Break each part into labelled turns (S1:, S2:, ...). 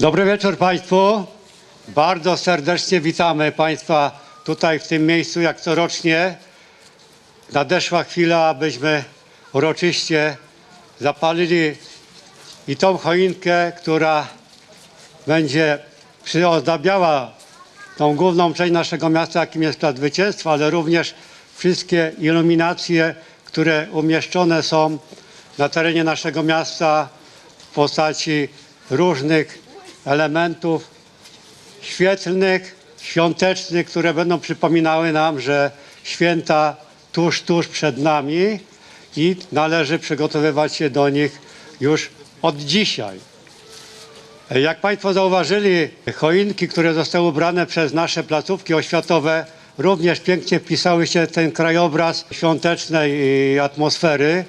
S1: Dobry wieczór Państwu. Bardzo serdecznie witamy Państwa tutaj w tym miejscu, jak corocznie. Nadeszła chwila, abyśmy uroczyście zapalili i tą choinkę, która będzie przyozdabiała tą główną część naszego miasta, jakim jest Plac Zwycięstwa, ale również wszystkie iluminacje, które umieszczone są na terenie naszego miasta w postaci różnych elementów świetlnych, świątecznych, które będą przypominały nam, że święta tuż, tuż przed nami i należy przygotowywać się do nich już od dzisiaj. Jak Państwo zauważyli, choinki, które zostały ubrane przez nasze placówki oświatowe, również pięknie wpisały się w ten krajobraz świątecznej y, atmosfery.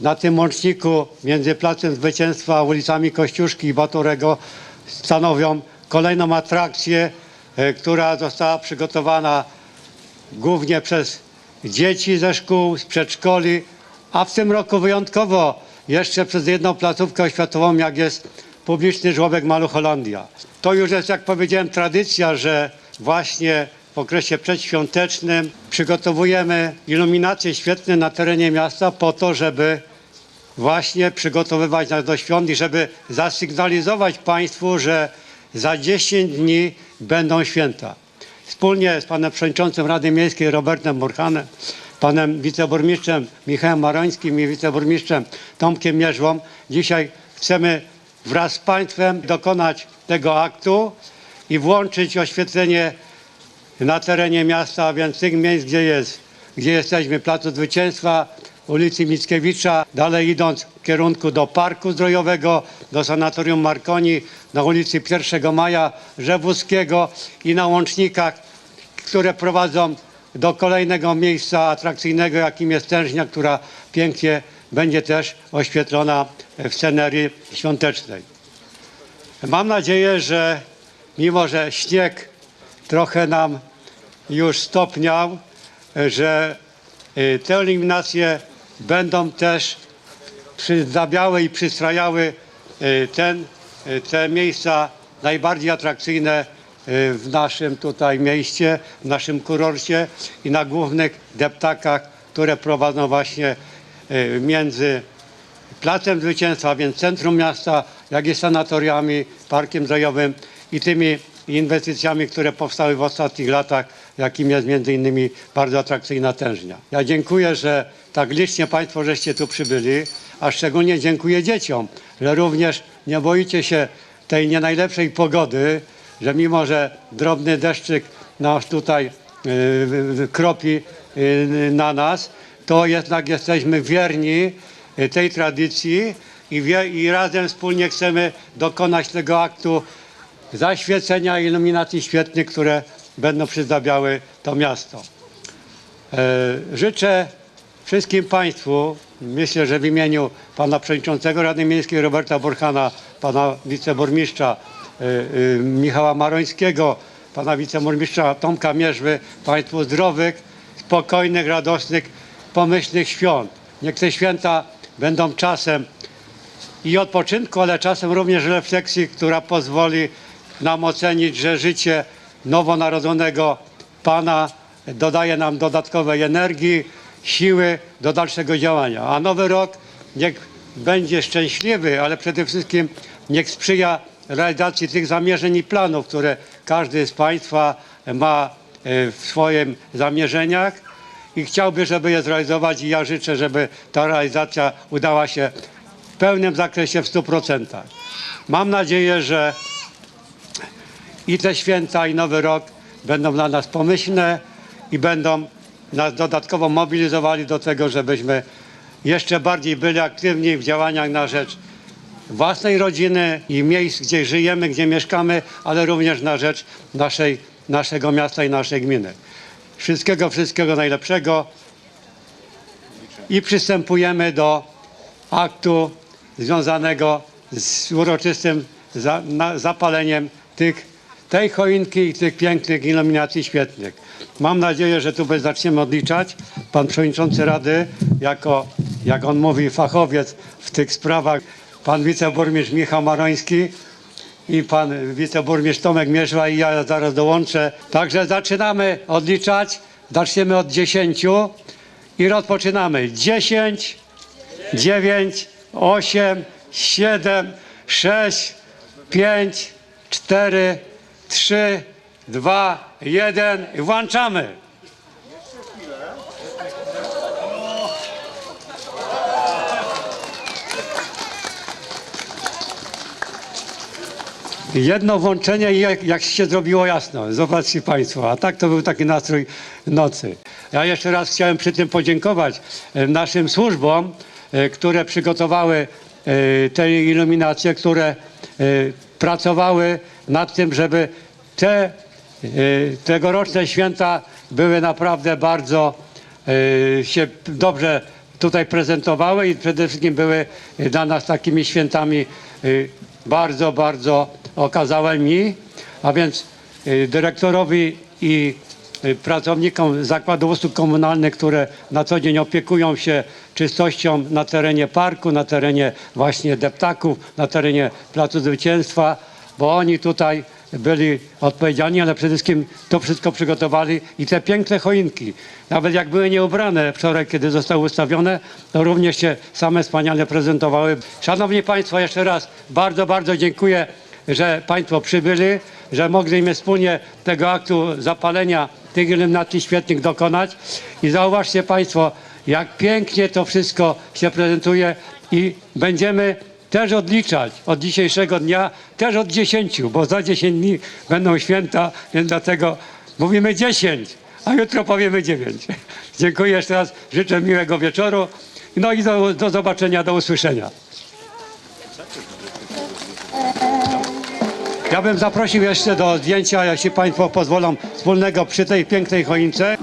S1: Na tym łączniku między Placem Zwycięstwa a ulicami Kościuszki i Batorego stanowią kolejną atrakcję, y, która została przygotowana głównie przez dzieci ze szkół, z przedszkoli, a w tym roku wyjątkowo jeszcze przez jedną placówkę oświatową, jak jest publiczny żłobek Maluch Holandia. To już jest, jak powiedziałem, tradycja, że właśnie w okresie przedświątecznym przygotowujemy iluminacje świetne na terenie miasta po to, żeby właśnie przygotowywać nas do świąt i żeby zasygnalizować Państwu, że za 10 dni będą święta. Wspólnie z panem przewodniczącym Rady Miejskiej Robertem Burchanem, panem wiceburmistrzem Michałem Marońskim i wiceburmistrzem Tomkiem Mierzłą dzisiaj chcemy wraz z państwem dokonać tego aktu i włączyć oświetlenie na terenie miasta, a więc tych miejsc, gdzie jest, gdzie jesteśmy, Placu Zwycięstwa, ulicy Mickiewicza, dalej idąc w kierunku do Parku Zdrojowego, do Sanatorium Marconi, na ulicy 1 Maja, Rzewuskiego i na łącznikach, które prowadzą do kolejnego miejsca atrakcyjnego, jakim jest Tężnia, która pięknie będzie też oświetlona w scenerii świątecznej. Mam nadzieję, że mimo, że śnieg trochę nam już stopniał, że y, te eliminacje będą też przydabiały i przystrajały y, ten, y, te miejsca najbardziej atrakcyjne y, w naszym tutaj mieście, w naszym kurorcie i na głównych deptakach, które prowadzą właśnie między Placem Zwycięstwa, a więc centrum miasta, jak i sanatoriami, parkiem zdrojowym i tymi inwestycjami, które powstały w ostatnich latach, jakim jest między innymi bardzo atrakcyjna tężnia. Ja dziękuję, że tak licznie Państwo żeście tu przybyli, a szczególnie dziękuję dzieciom, że również nie boicie się tej nie najlepszej pogody, że mimo, że drobny deszczyk nas tutaj yy, kropi yy, na nas, to jednak jesteśmy wierni y, tej tradycji i, wie, i razem wspólnie chcemy dokonać tego aktu zaświecenia i iluminacji świetnych, które będą przyzdabiały to miasto. E, życzę wszystkim Państwu, myślę, że w imieniu Pana Przewodniczącego Rady Miejskiej Roberta Borchana, Pana Wiceburmistrza e, e, Michała Marońskiego, Pana Wiceburmistrza Tomka Mierzwy, Państwu zdrowych, spokojnych, radosnych, pomyślnych świąt. Niech te święta będą czasem i odpoczynku, ale czasem również refleksji, która pozwoli nam ocenić, że życie nowonarodzonego Pana dodaje nam dodatkowej energii, siły do dalszego działania. A nowy rok niech będzie szczęśliwy, ale przede wszystkim niech sprzyja realizacji tych zamierzeń i planów, które każdy z Państwa ma e, w swoim zamierzeniach i chciałby, żeby je zrealizować i ja życzę, żeby ta realizacja udała się w pełnym zakresie w 100%. Mam nadzieję, że i te święta, i Nowy Rok będą dla nas pomyślne i będą nas dodatkowo mobilizowali do tego, żebyśmy jeszcze bardziej byli aktywni w działaniach na rzecz własnej rodziny i miejsc, gdzie żyjemy, gdzie mieszkamy, ale również na rzecz naszej, naszego miasta i naszej gminy. Wszystkiego, wszystkiego najlepszego i przystępujemy do aktu związanego z uroczystym zapaleniem tych, tej choinki i tych pięknych iluminacji świetnych. Mam nadzieję, że tu zaczniemy odliczać. Pan Przewodniczący Rady, jako, jak on mówi, fachowiec w tych sprawach, pan wiceburmistrz Michał Maroński i pan wiceburmistrz Tomek Mierzwa i ja zaraz dołączę. Także zaczynamy odliczać. Zaczniemy od 10 i rozpoczynamy. 10, 9, 8, 7, 6, 5, 4, 3, 2, 1 i włączamy. Jedno włączenie i jak, jak się zrobiło jasno. Zobaczcie Państwo, a tak to był taki nastrój nocy. Ja jeszcze raz chciałem przy tym podziękować e, naszym służbom, e, które przygotowały e, te iluminacje, które pracowały nad tym, żeby te e, tegoroczne święta były naprawdę bardzo e, się dobrze tutaj prezentowały i przede wszystkim były dla nas takimi świętami y, bardzo, bardzo okazałymi, a więc y, dyrektorowi i y, pracownikom Zakładu Usług Komunalnych, które na co dzień opiekują się czystością na terenie parku, na terenie właśnie deptaków, na terenie Placu Zwycięstwa, bo oni tutaj byli odpowiedzialni, ale przede wszystkim to wszystko przygotowali i te piękne choinki, nawet jak były nieubrane wczoraj, kiedy zostały ustawione, to również się same wspaniale prezentowały. Szanowni Państwo, jeszcze raz bardzo, bardzo dziękuję, że Państwo przybyli, że mogliśmy wspólnie tego aktu zapalenia tych iluminacji świetnych dokonać i zauważcie Państwo, jak pięknie to wszystko się prezentuje i będziemy też odliczać od dzisiejszego dnia, też od 10, bo za 10 dni będą święta, więc dlatego mówimy 10, a jutro powiemy 9. Dziękuję jeszcze raz, życzę miłego wieczoru, no i do, do zobaczenia, do usłyszenia. Ja bym zaprosił jeszcze do zdjęcia, jeśli Państwo pozwolą, wspólnego przy tej pięknej choince.